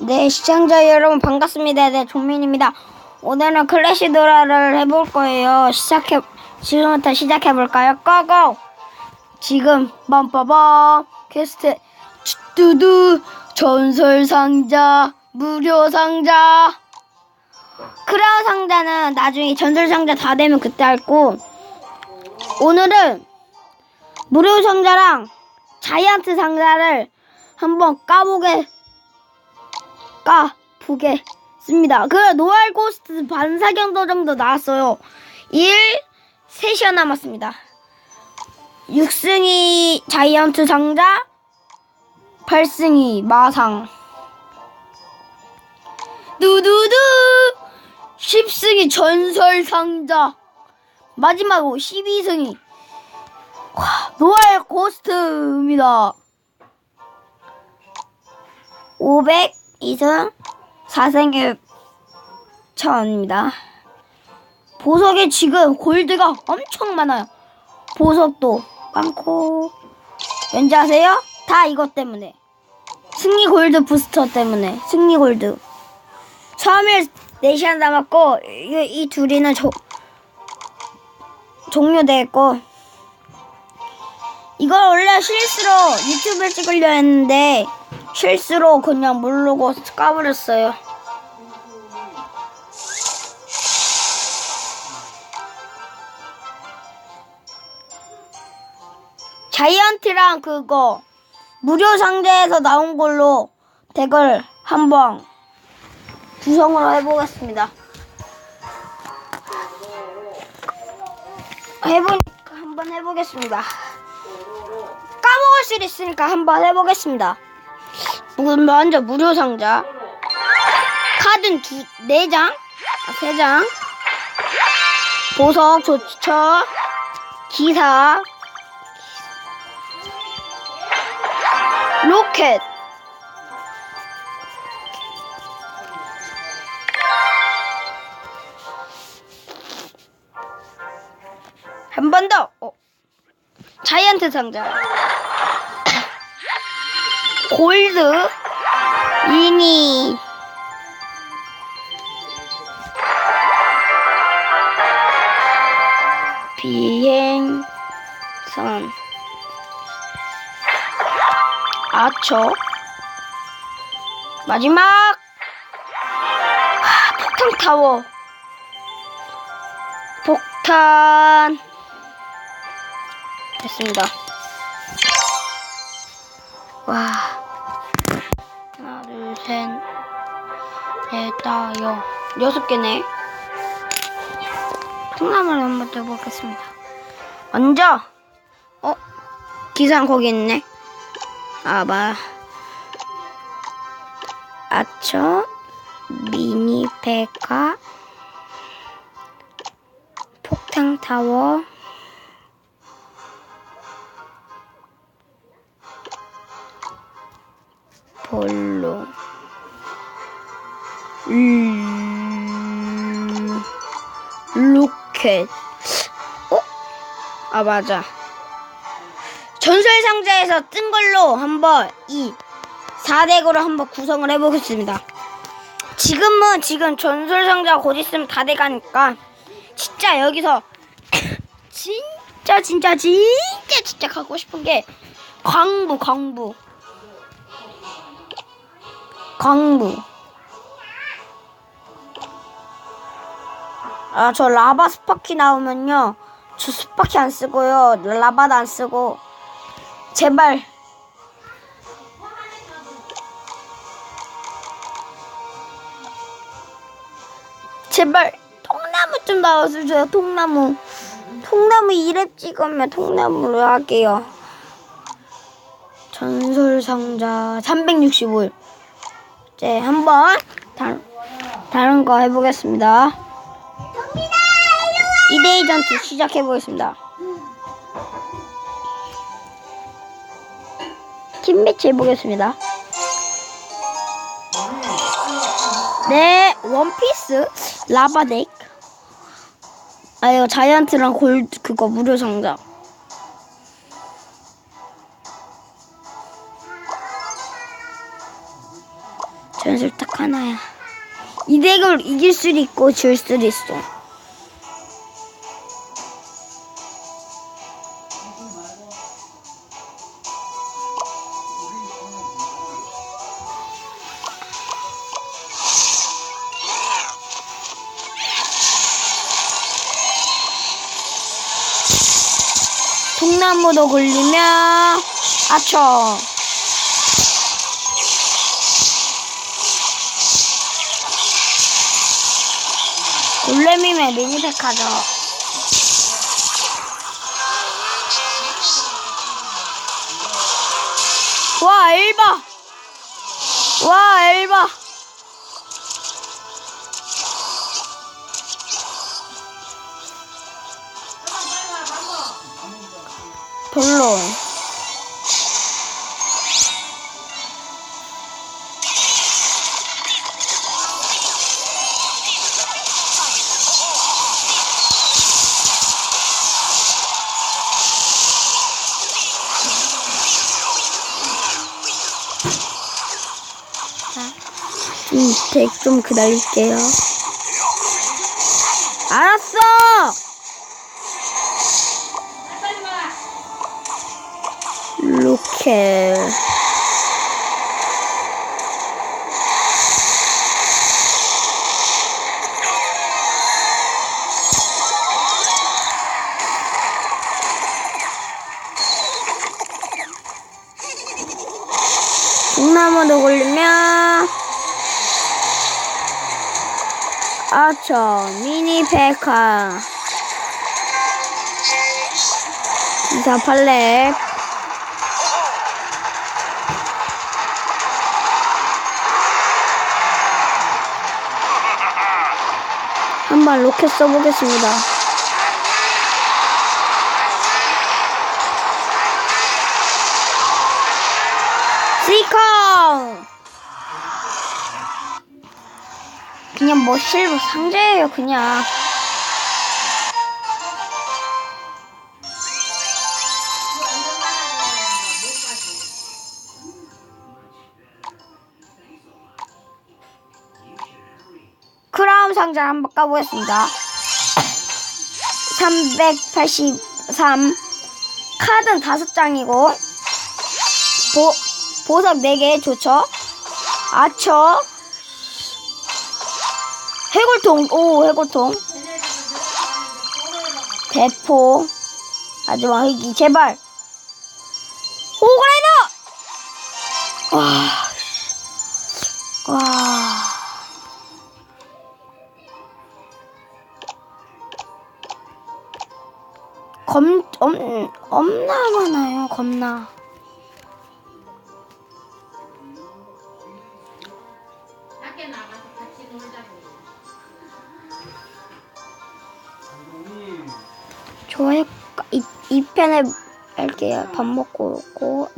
네, 시청자 여러분 반갑습니다. 네, 종민입니다. 오늘은 클래시 드라를 해볼 거예요. 시작해, 지금부터 시작해 볼까요? 고고! 지금, 빰빠밤, 퀘스트, 뚜두, 전설 상자, 무료 상자. 크라우 상자는 나중에 전설 상자 다 되면 그때 할고, 오늘은 무료 상자랑 자이언트 상자를 한번 까보게 까 보겠습니다. 그 노알 고스트 반사경도 정도 나왔어요. 1, 3시간 남았습니다. 6승이 자이언트 상자, 8승이 마상. 두두두! 10승이 전설 상자. 마지막으로 12승이 노알 고스트입니다. 502승 4승의 천입니다. 보석에 지금 골드가 엄청 많아요. 보석도 많고 왠지 아세요? 다 이것 때문에 승리 골드 부스터 때문에 승리 골드 3일 4시간 남았고 이, 이 둘이는 조, 종료됐고 이걸 원래 실수로 유튜브에 찍으려 했는데 실수로 그냥 모르고 까버렸어요. 자이언트랑 그거 무료 상자에서 나온 걸로 덱을 한번 구성을 해보겠습니다. 해보니까 한번 해보겠습니다. 까먹을 수 있으니까 한번 해보겠습니다. 먼저 무료 상자. 카드는 두, 네 장, 아, 세 장. 보석 좋죠. 기사. 로켓. 한 번 더. 어. 자이언트 상자. 골드? 미니 비행선. 아처 마지막! 아, 폭탄 타워. 폭탄. 됐습니다 와 하나, 둘, 셋, 넷, 다, 여, 여섯 개네. 통나무를 한번 떠보겠습니다. 먼저, 어, 기상 거기 있네. 아, 마, 아처, 미니 페카, 폭탄 타워, 볼로. 음, 로켓. 어? 아, 맞아. 전설 상자에서 뜬 걸로 한번 이 4덱으로 한번 구성을 해보겠습니다. 지금은 지금 전설 상자 곧 있으면 다 돼가니까 진짜 여기서 진짜 진짜 진짜 진짜 갖고 싶은 게 광부 광부 광부. 아, 저 라바 스파키 나오면요. 저 스파키 안 쓰고요. 라바도 안 쓰고. 제발. 제발 통나무 좀 나와주세요. 통나무. 통나무 2렙 찍으면 통나무로 할게요. 전설 상자 365일. 이제 한번 다른, 다른 거 해보겠습니다. 이데이 전투 시작해보겠습니다. 팀 매치 해보겠습니다. 네, 원피스 라바덱. 아 이거 자이언트랑 골드 그거 무료 상자. 전술 딱 하나야. 이 덱을 이길 수도 있고 질 수도 있어. 통나무도 걸리면 아쳐. 미니팩 하죠. 와, 엘바! 와, 엘바! 별로. 음, 덱좀 기다릴게요. 알았어! 로켓. 동나무도 걸리면 아처 미니 페카 기사 팔렙 한번 로켓 써보겠습니다. 시컨! 그냥 뭐 실버 상자예요, 그냥. 크라운 상자 한번 까보겠습니다. 383 카드는 5장이고 보, 보석 4개 좋죠? 아처 해골통 오 해골통 대포 마지막 흑이 제발 오그라이더 와 와. 검, 엄, 엄나 많아요, 겁나. 밖에 나가서 같이 놀자고. 좋아요. 이, 이 편에 할게요. 밥 먹고 오고.